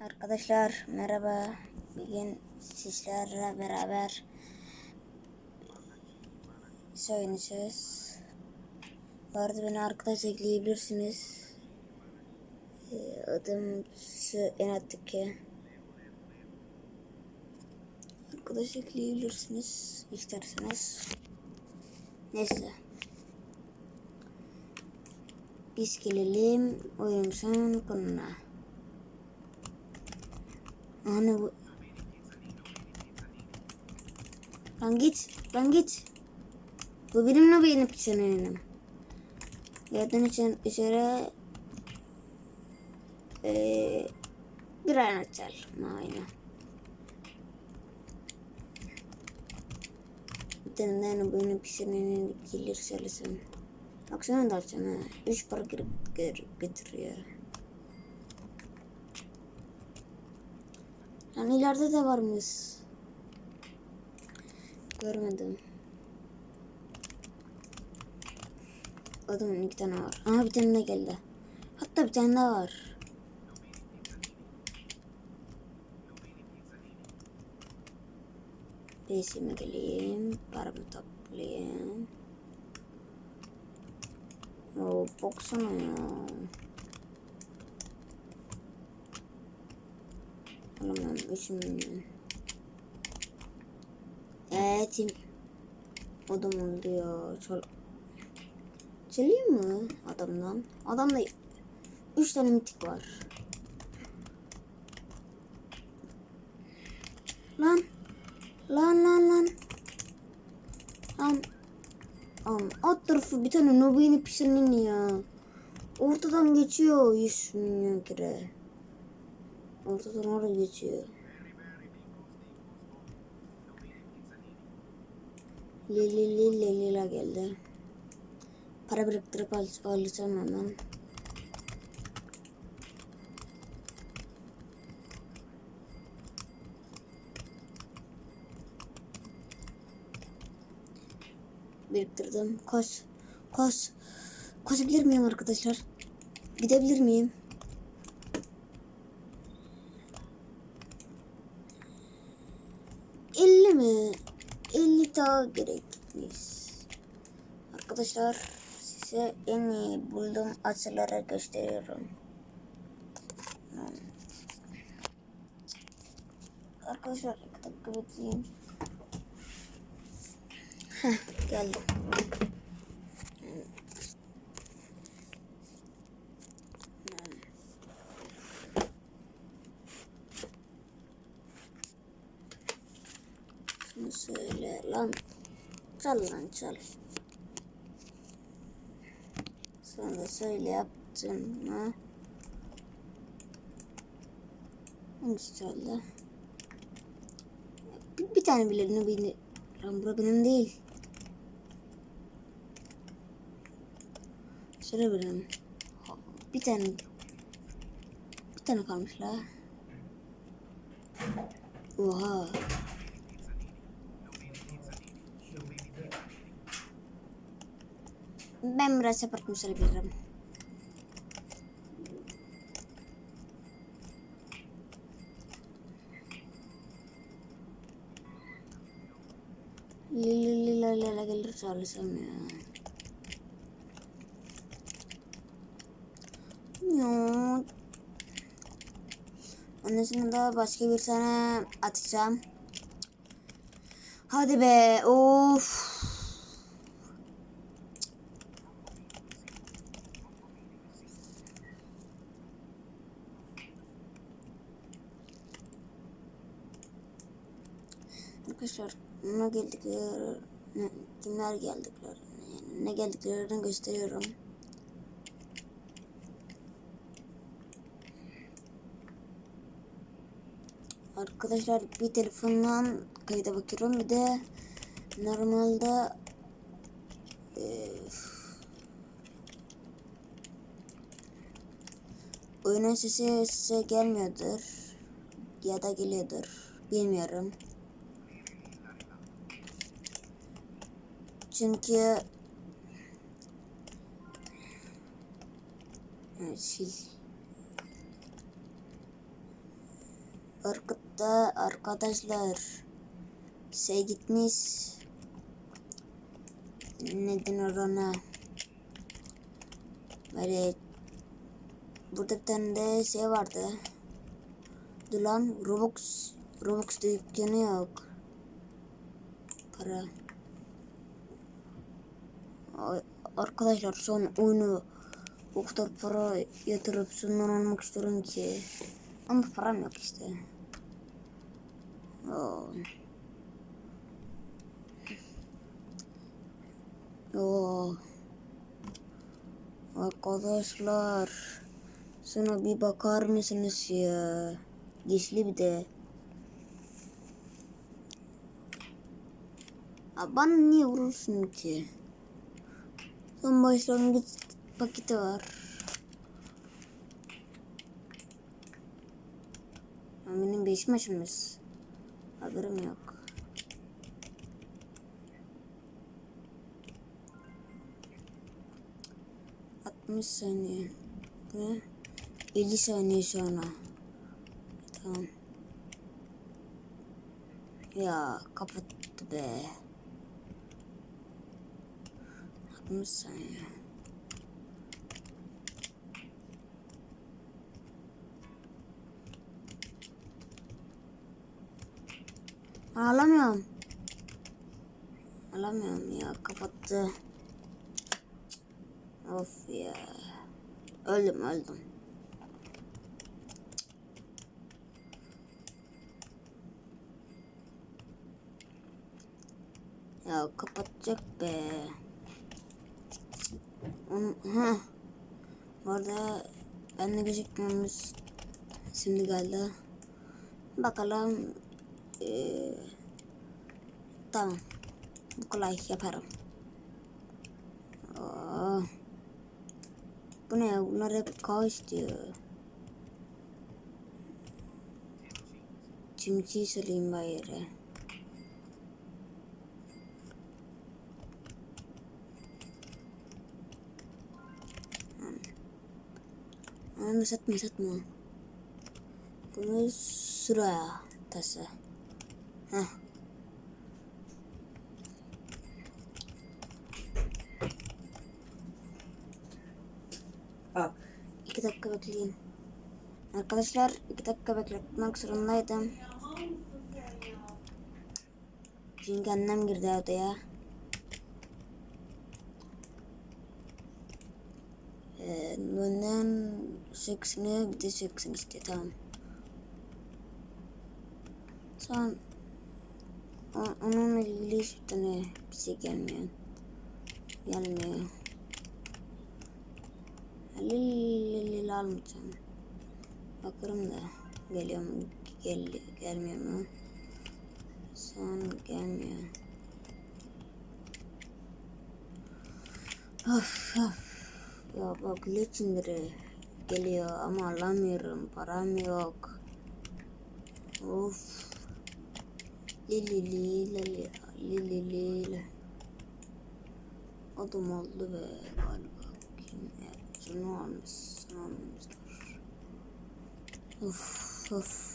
Arkadaşlar merhaba. Bugün sizlerle beraber oynayacağız. Bu arada beni arkadaş ekleyebilirsiniz. Ee, Adım Enatike. Arkadaş ekleyebilirsiniz isterseniz. Neyse. Biz gelelim oyunumuzun konuna. Hani bu... Lan git, lan git. Bu benimle beğenip senin. Yerden için içeri ee, tane daha hani beğenip senin gelir söylesin. Baksana da açsana. Üç para girip getiriyor. Lan ileride de varmış. Görmedim. Adamın iki tane var. Aha bir tane de geldi. Hatta bir tane daha var. Pesime geleyim. Paramı toplayayım. Oo, baksana ya. Alamam 3 milyon. Evet. Adam oldu ya. Çal Çalayım mı adamdan? Adamda 3 tane mitik var. Lan. Lan lan lan. Lan. Lan alt tarafı bir tane nobini pişirinin ya. Ortadan geçiyor 100 milyon kere. Ortadan oraya geçiyor. Lili lili lila geldi. Para biriktirip al alacağım hemen. Biriktirdim. Koş. Koş. Koşabilir miyim arkadaşlar? Gidebilir miyim? Daha gerekmiş. Arkadaşlar size en iyi bulduğum açıları gösteriyorum. Arkadaşlar bir dakika bekleyin. Heh, geldim. Şunu söyle lan. Çal lan çal. De söyle yaptın mı? Çaldı? Bir, bir tane bile ne beni. Bura benim değil. Söyle benim. Bir tane. Bir tane kalmış la. Oha. Ben biraz yaparım söyleyebilirim. Lila lila gelir çalışsam ya. Ya. Annesine daha başka bir tane atacağım. Hadi be. Of. Arkadaşlar ne geldikleri ne, kimler geldikleri yani ne geldiklerini gösteriyorum. Arkadaşlar bir telefondan kayda bakıyorum bir de normalde e, oyunun sesi size gelmiyordur ya da geliyordur bilmiyorum. Çünkü sil. Arkada arkadaşlar şey gitmiş. Neden orana? Böyle burada bir tane de şey vardı. Dur lan Robux Robux dükkanı yok. Para arkadaşlar son oyunu o kadar para yatırıp sonundan almak istiyorum ki ama param yok işte. Oo. Yo. Arkadaşlar sana bir bakar mısınız ya? Gizli bir de. Bana niye vurursun ki? Son başlangıç paketi var. Ya Benim beşim açılmış. Haberim yok. Altmış saniye. Ne? 50 saniye sonra. Tamam. Ya kapattı be. 60 saniye. Alamıyorum. Alamıyorum ya kapattı. Of ya. Öldüm öldüm. Ya kapatacak be. Ha. Bu arada ben de gözükmüyormuş. Şimdi geldi. Bakalım. Ee, tamam. Bu kolay yaparım. Aa. Bu ne? Bunlar hep kaos diyor. Çimçiyi salayım bari. Onu satma satma. Bunu sıraya tası. Heh. Bak. İki dakika bekleyin. Arkadaşlar iki dakika bekletmek zorundaydım. Çünkü annem girdi odaya. Ee, benden seksini bir de seksin işte tamam. Son onunla ilgili hiçbir tane bir şey gelmiyor. Gelmiyor. Lil almayacağım. Bakarım da geliyor mu gel gelmiyor mu? Son gelmiyor. Of. Ya bak Legendary geliyor ama alamıyorum. Param yok. Of. Lili lili lili lili. Adam oldu be galiba. Kim ya? Şunu almış. Şunu almışlar. Of of.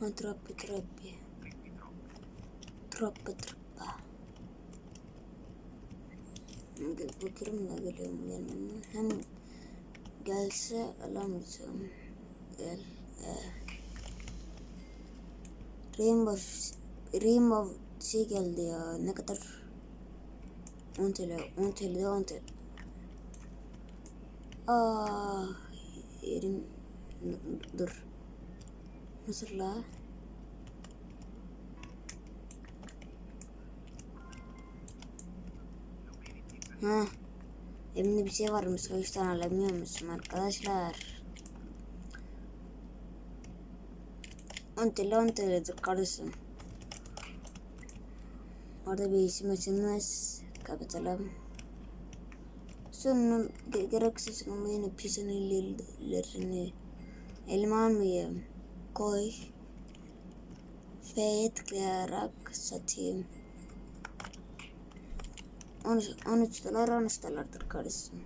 Ha troppi troppi. Troppa. Bir bakırım da geliyor mu mu? Hem gelse alamayacağım. Gel. Eh. Rainbow Rainbow şey geldi ya ne kadar 10 TL 10 TL'de 10 TL Aa yerim dur Nasıl la Ha Elimde bir şey varmış o yüzden alamıyormuşum arkadaşlar 10 TL 10 TL'dir kardeşim Orada bir isim açılmış. Kapatalım. Sonra ge- gereksiz yine pisanelerini elime almayayım. Koy. F'ye tıklayarak satayım. 13, 13 dolar 13 dolardır kardeşim.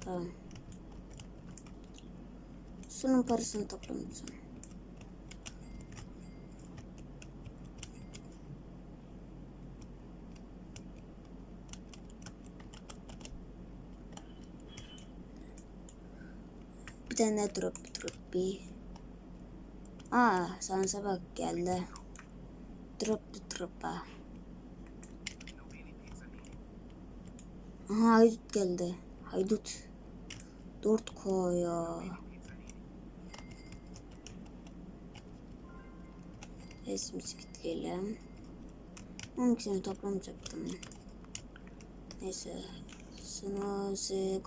Tamam. Şunun parasını toplamayacağım. Tane drop drop bir. Aa sansa bak geldi. Drop drop'a. Aha haydut geldi. Haydut. Dört koya. Resmi kilitleyelim. Onun için toplamayacaktım. Neyse. Şunu size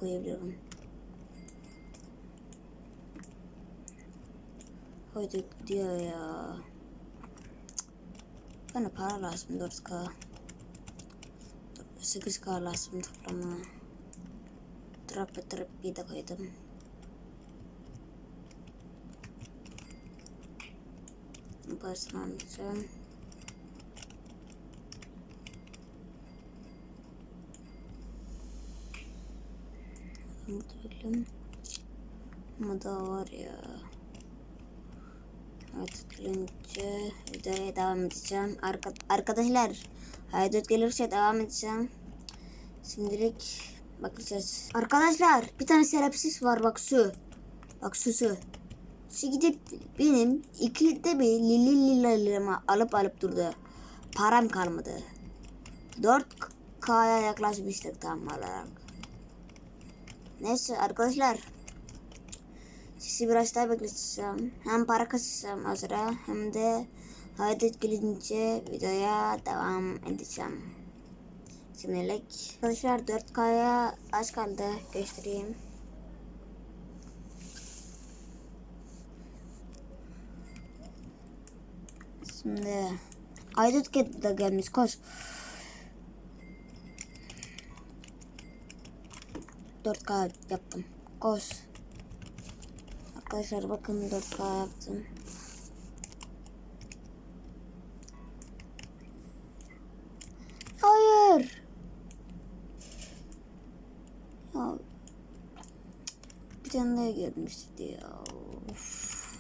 Haydi gidiyor ya. Bana para lazım 4K. 8K lazım toplama. Trap trap bir de koydum. Parasını alacağım. Burada bekliyorum. Ama daha var ya. Evet gelince videoya devam edeceğim. Arka, arkadaşlar hayat gelirse devam edeceğim. Şimdilik bakacağız. Arkadaşlar bir tane serapsiz var bak su. Bak su su. Gidip benim ikide bir lili lilalarımı alıp alıp durdu. Param kalmadı. 4K'ya yaklaşmıştık tam olarak. Neyse arkadaşlar. Sizi biraz daha bekleteceğim. Hem para kasacağım azra hem de haydet gelince videoya devam edeceğim. Şimdilik arkadaşlar 4K'ya az kaldı göstereyim. Şimdi Aydut de gelmiş koş. 4K yaptım. Koş. Arkadaşlar bakın 4K yaptım. Hayır. Ya. Bir tane daha gelmişti ya. Of.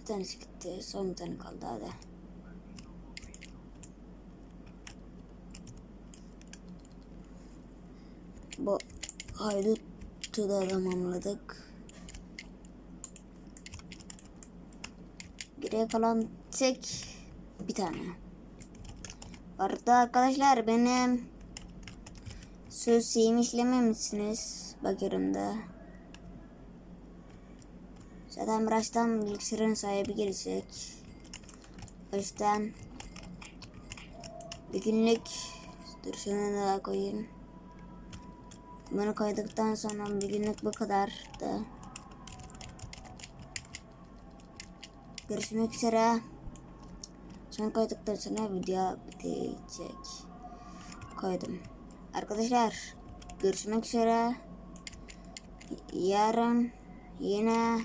Bir tanesi gitti. Son bir tane kaldı hadi. Bu haydutu da tamamladık. Geriye kalan tek bir tane. Arada arkadaşlar benim sözlüğümü işlememişsiniz. Bakıyorum da. Zaten birazdan bilgisayarın sahibi gelecek. O yüzden bir günlük dur şunu da koyayım. Bunu koyduktan sonra bir günlük bu kadar da. Görüşmek üzere. Son koyduktan sonra video bitecek. Koydum. Arkadaşlar görüşmek üzere. Yarın yine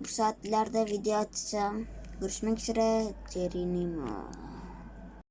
bu saatlerde video atacağım. Görüşmek üzere. Cerinimo.